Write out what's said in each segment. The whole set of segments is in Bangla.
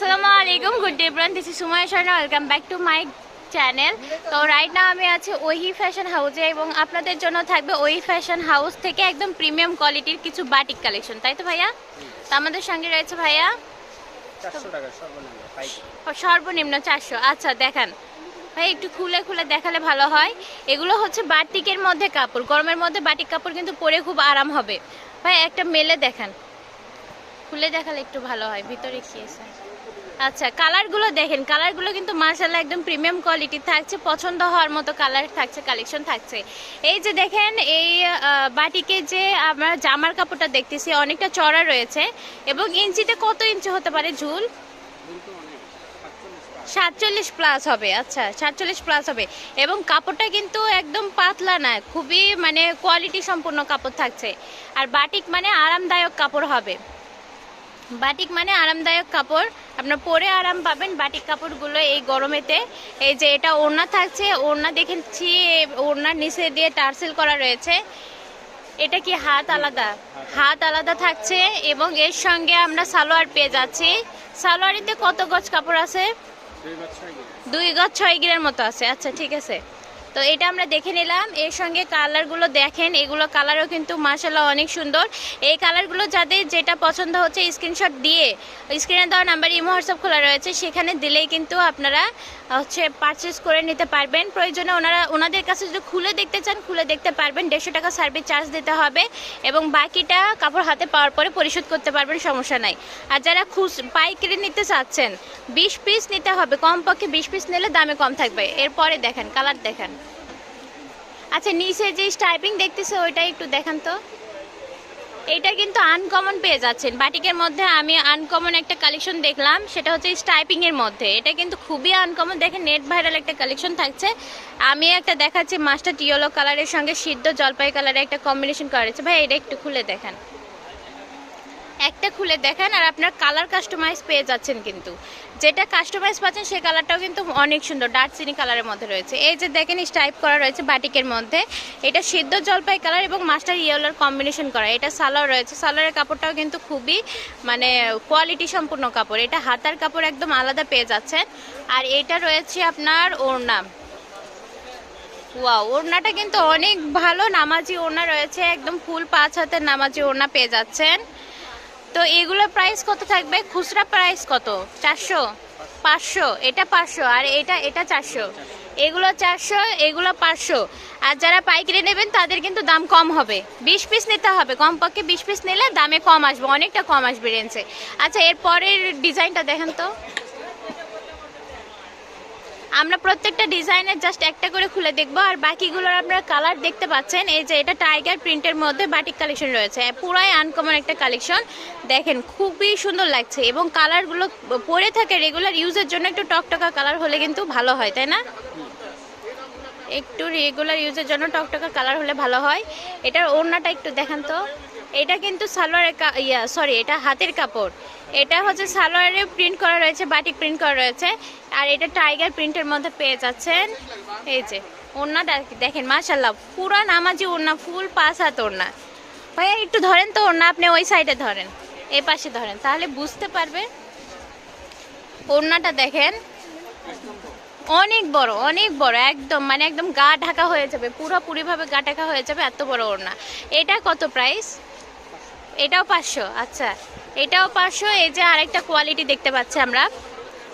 আসসালামু আলাইকুম good day bran this is Sumaya Sharma welcome back to my channel তো রাইট না আমি আছি ওহি ফ্যাশন হাউসে এবং আপনাদের জন্য থাকবে ওহি ফ্যাশন হাউস থেকে একদম প্রিমিয়াম কোয়ালিটির কিছু বাটিক কালেকশন তাই তো ভাইয়া? তো আমাদের সঙ্গে রয়েছে ভাইয়া? সর্বনিম্ন চারশো। আচ্ছা দেখান। ভাই একটু খুলে খুলে দেখালে ভালো হয়। এগুলো হচ্ছে বাটিকের মধ্যে কাপড় গরমের মধ্যে বাটিক কাপড় কিন্তু পরে খুব আরাম হবে। ভাই একটা মেলে দেখান। খুলে দেখালে একটু ভালো হয় ভিতরে কি আছে? আচ্ছা কালারগুলো দেখেন। কালারগুলো কিন্তু মার্শাল্লাহ একদম প্রিমিয়াম কোয়ালিটি থাকছে, পছন্দ হওয়ার মতো কালার থাকছে কালেকশন থাকছে। এই যে দেখেন, এই বাটিকে যে আমরা জামার কাপড়টা দেখতেছি, অনেকটা চড়া রয়েছে এবং ইঞ্চিতে কত ইঞ্চি হতে পারে ঝুল? সাতচল্লিশ প্লাস হবে আচ্ছা সাতচল্লিশ প্লাস হবে। এবং কাপড়টা কিন্তু একদম পাতলা না, খুবই মানে কোয়ালিটি সম্পূর্ণ কাপড় থাকছে। আর বাটিক মানে আরামদায়ক কাপড় হবে। বাটিক মানে আরামদায়ক কাপড়। আপনার পরে আরাম পাবেন বাটিক কাপড়গুলো এই গরমেতে। এই যে এটা ওড়না থাকছে ওড়না দেখেছি ওড়নার নিচে দিয়ে টার্সেল করা রয়েছে। এটা কি হাত আলাদা? হাত আলাদা থাকছে এবং এর সঙ্গে আমরা সালোয়ার পেয়ে যাচ্ছি। সালোয়ারিতে কত গজ কাপড় আছে? দুই গজ ছয় গিরের মতো আছে। আচ্ছা ঠিক আছে। তো এটা আমরা দেখে নিলাম। এর সঙ্গে কালারগুলো দেখেন, এগুলো কালারও কিন্তু মাসাল্লাহ অনেক সুন্দর। এই কালারগুলো যাদের যেটা পছন্দ হচ্ছে স্ক্রিনশট দিয়ে স্ক্রিনে দেওয়া নাম্বার ইমো হোয়াটসঅ্যাপ খোলা রয়েছে, সেখানে দিলেই কিন্তু আপনারা, হচ্ছে পারচেস করে নিতে পারবেন। প্রয়োজনে ওনারা, ওনাদের কাছে যদি খুলে দেখতে চান, খুলে দেখতে পারবেন। দেড়শো টাকা সার্ভিস চার্জ দিতে হবে এবং বাকিটা কাপড় হাতে পাওয়ার পরে পরিশোধ করতে পারবেন, সমস্যা নাই। আর যারা খুচ, পাইকারি নিতে চাচ্ছেন, বিশ পিস নিতে হবে, কমপক্ষে বিশ পিস নিলে দামে কম থাকবে। এরপরে দেখেন কালার দেখেন। আচ্ছা নিচে যে স্টাইপিং দেখতেছে ওইটা একটু দেখান তো। এটা কিন্তু আনকমন পেয়ে যাচ্ছেন। বাটিকের মধ্যে আমি আনকমন একটা কালেকশন দেখলাম, সেটা হচ্ছে স্টাইপিংয়ের মধ্যে। এটা কিন্তু খুবই আনকমন দেখেন নেট ভাইরাল একটা কালেকশন থাকছে। আমি একটা দেখাচ্ছি মাস্টার ইয়েলো কালারের সঙ্গে সিদ্ধ জলপাই কালারের একটা কম্বিনেশন করা রয়েছে। ভাই এটা একটু খুলে দেখেন। একটা খুলে দেখেন আর আপনার কালার কাস্টমাইজ পেয়ে যাচ্ছেন কিন্তু। যেটা কাস্টমাইজ পাচ্ছেন সেই কালারটাও কিন্তু অনেক সুন্দর ডার্ক চিনি কালারের মধ্যে রয়েছে। এই যে দেখেন স্টাইপ করা রয়েছে বাটিকের মধ্যে। এটা সিদ্ধ জলপাই কালার এবং মাস্টার ইয়েলোর কম্বিনেশন করা। এটা সালোয়ার রয়েছে। সালোয়ারের কাপড়টাও কিন্তু খুবই মানে কোয়ালিটি সম্পূর্ণ কাপড়। এটা হাতার কাপড় একদম আলাদা পেয়ে যাচ্ছেন। আর এটা রয়েছে আপনার ওড়না। ওয়াও ওড়নাটা কিন্তু অনেক ভালো নামাজি ওড়না রয়েছে। একদম ফুল পাঁচ হাতের নামাজি ওড়না পেয়ে যাচ্ছেন। তো এগুলোর প্রাইস কত থাকবে? খুচরা প্রাইস কত? চারশো? পাঁচশো? এটা পাঁচশো আর এটা এটা চারশো। এগুলো চারশো, এগুলো পাঁচশো। আর যারা পাইকারি নেবেন, তাদের কিন্তু দাম কম হবে। বিশ পিস নিতে হবে। কমপক্ষে বিশ পিস নিলে দামে কম আসবে, অনেকটা কম আসবে রেঞ্জে আচ্ছা এরপরের ডিজাইনটা দেখেন তো। আমরা প্রত্যেকটা ডিজাইনের জাস্ট একটা করে খুলে দেখব, আর বাকিগুলোর আপনারা কালার দেখতে পাচ্ছেন। এই যে এটা টাইগার প্রিন্টের মধ্যে বাটিক কালেকশন রয়েছে। পুরাই আনকমন একটা কালেকশন দেখেন, খুবই সুন্দর লাগছে এবং কালারগুলো পরে থাকে রেগুলার ইউজের জন্য একটু টকটকা কালার হলে কিন্তু ভালো হয়, তাই না? একটু রেগুলার ইউজের জন্য টকটকা কালার হলে ভালো হয়। এটার ওড়নাটা একটু দেখান তো। এটা কিন্তু সালোয়ারের ইয়া সরি এটা হাতের কাপড়। এটা হচ্ছে সালোয়ারে প্রিন্ট করা রয়েছে বাটিক প্রিন্ট করা রয়েছে। আর এটা টাইগার প্রিন্টের মধ্যে পেয়ে যাচ্ছেন। এই যে ওড়নাটা দেখেন মাশাল্লাহ পুরো নামাজি ওড়না, ফুল পাঁচ হাত ওড়না। ভাইয়া, একটু ধরেন তো ওড়না, আপনি ওই সাইডে ধরেন, এই পাশে ধরেন, তাহলে বুঝতে পারবে। ওড়নাটা দেখেন, অনেক বড় অনেক বড়, একদম মানে একদম গা ঢাকা হয়ে যাবে, পুরোপুরিভাবে গা ঢাকা হয়ে যাবে, এত বড় ওড়না। এটা কত প্রাইস এটাও পাঁচশো আচ্ছা। এটাও পাঁচশো, এই যে আরেকটা কোয়ালিটি দেখতে পাচ্ছি আমরা।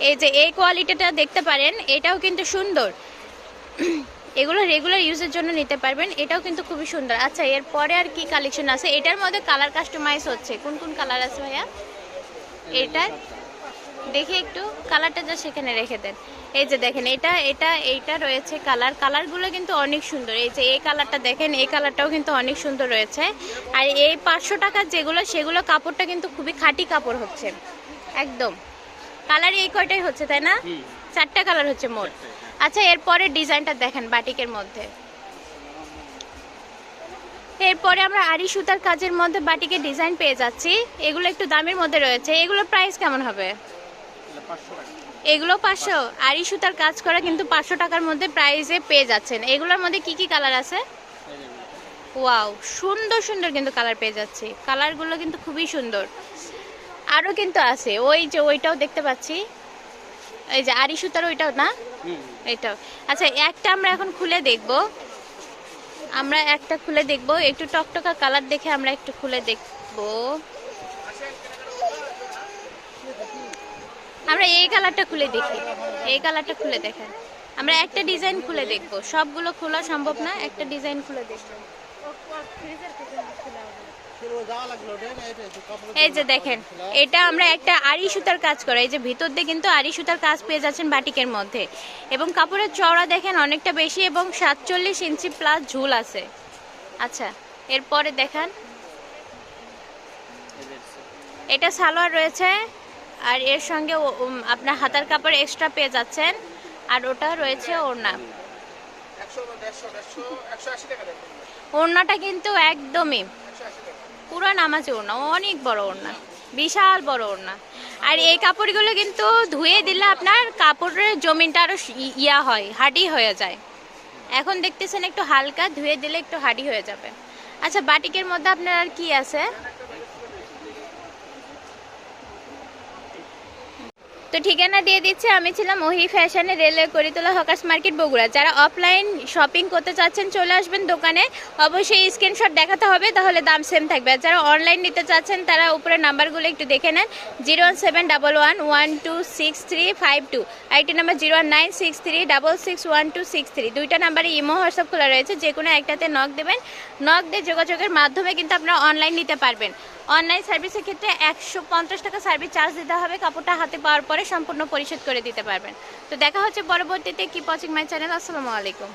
এই যে এই কোয়ালিটিটা দেখতে পারেন, এটাও কিন্তু সুন্দর। এগুলো রেগুলার ইউজের জন্য নিতে পারবেন, এটাও কিন্তু খুবই সুন্দর। আচ্ছা এরপরে আর কি কালেকশন আছে? এটার মধ্যে কালার কাস্টমাইজ হচ্ছে। কোন কোন কালার আছে ভাইয়া? এটার? দেখে একটু কালারটা যা সেখানে রেখে দেন। এই যে দেখেন এটা এটা এইটা রয়েছে কালার কালারগুলো কিন্তু অনেক সুন্দর। এই যে এই কালারটা দেখেন এই কালারটাও কিন্তু অনেক সুন্দর রয়েছে। আর এই পাঁচশো টাকার যেগুলো সেগুলো কাপড়টা কিন্তু খুবই খাঁটি কাপড় হচ্ছে। একদম। কালার এই কয়টাই হচ্ছে তাই না? চারটা কালার হচ্ছে মোট। আচ্ছা এরপরে ডিজাইনটা দেখেন বাটিকের মধ্যে। এরপরে আমরা আড়ি সুতার কাজের মধ্যে বাটিকের ডিজাইন পেয়ে যাচ্ছি। এগুলো একটু দামের মধ্যে রয়েছে। এগুলোর প্রাইস কেমন হবে? এগুলো পাঁচশো। আড়ি সুতার কাজ করা কিন্তু পাঁচশো টাকার মধ্যে প্রাইসে পেয়ে যাচ্ছেন। এগুলোর মধ্যে কি কি কালার আছে? ওয়াও সুন্দর সুন্দর কিন্তু কালার পেয়ে যাচ্ছে। কালারগুলো কিন্তু খুবই সুন্দর। আরও কিন্তু আছে। ওই যে ওইটাও দেখতে পাচ্ছি। এই যে আরি সুতার ওইটাও না? এটাও আচ্ছা একটা আমরা এখন খুলে দেখব। আমরা একটা খুলে দেখব। একটু টকটকা কালার দেখে আমরা একটু খুলে দেখব। আমরা এই কালারটা খুলে দেখি। এই কালারটা খুলে দেখেন। আমরা একটা ডিজাইন খুলে দেখব। সবগুলো খোলা সম্ভব না, একটা ডিজাইন খুলে দেখব এই যে দেখেন, এটা আমরা একটা আড়ি সুতার কাজ করা। এই যে ভিতর দিয়ে কিন্তু আড়ি সুতার কাজ পেয়ে যাচ্ছেন বাটিকের মধ্যে। এবং কাপড়ের চওড়া দেখেন অনেকটা বেশি এবং সাতচল্লিশ ইঞ্চি প্লাস ঝুল আছে। আচ্ছা এরপরে দেখেন। এটা সালোয়ার রয়েছে। আর এর সঙ্গে আপনার হাতার কাপড় এক্সট্রা পেয়ে যাচ্ছেন, আর ওটা রয়েছে ওড়না। ওড়নাটা কিন্তু একদমই পুরো নামাজে ওড়না, অনেক বড় ওড়না, বিশাল বড় ওড়না। আর এই কাপড়গুলো কিন্তু ধুয়ে দিলে আপনার কাপড়ের জমিনটা আরও ই- ইয়া হয় হাডি হয়ে যায়। এখন দেখতেছেন একটু হালকা, ধুয়ে দিলে একটু হাডি হয়ে যাবে। আচ্ছা বাটিকের মধ্যে আপনার আর কি আছে? তো ঠিকানা দিয়ে দিচ্ছে, আমি ছিলাম ওহি ফ্যাশনে railway Karitola hawkers market Bogura. যারা অফলাইন শপিং করতে চাচ্ছেন, চলে আসবেন দোকানে। অবশ্যই স্ক্রিনশট দেখাতে হবে, তাহলে দাম সেম থাকবে। আর যারা অনলাইন নিতে চাচ্ছেন, তারা উপরে নাম্বারগুলো একটু দেখে নেন। Zero one seven double one one two six three five two IT number zero one nine six three double six one two six three দুইটা নাম্বারে ইমো, হোয়াটসঅ্যাপ খোলা রয়েছে যে কোনো একটাতে নক দেবেন। নক দিয়ে যোগাযোগের মাধ্যমে কিন্তু আপনারা অনলাইন নিতে পারবেন। অনলাইন সার্ভিসের ক্ষেত্রে একশো পঞ্চাশ টাকা সার্ভিস চার্জ দিতে হবে, কাপড়টা হাতে পাওয়ার পরে সম্পূর্ণ পরিশোধ করে দিতে পারবেন। তো দেখা হচ্ছে পরবর্তীতে কি পচিং মাই চ্যানেল আসসালামু আলাইকুম।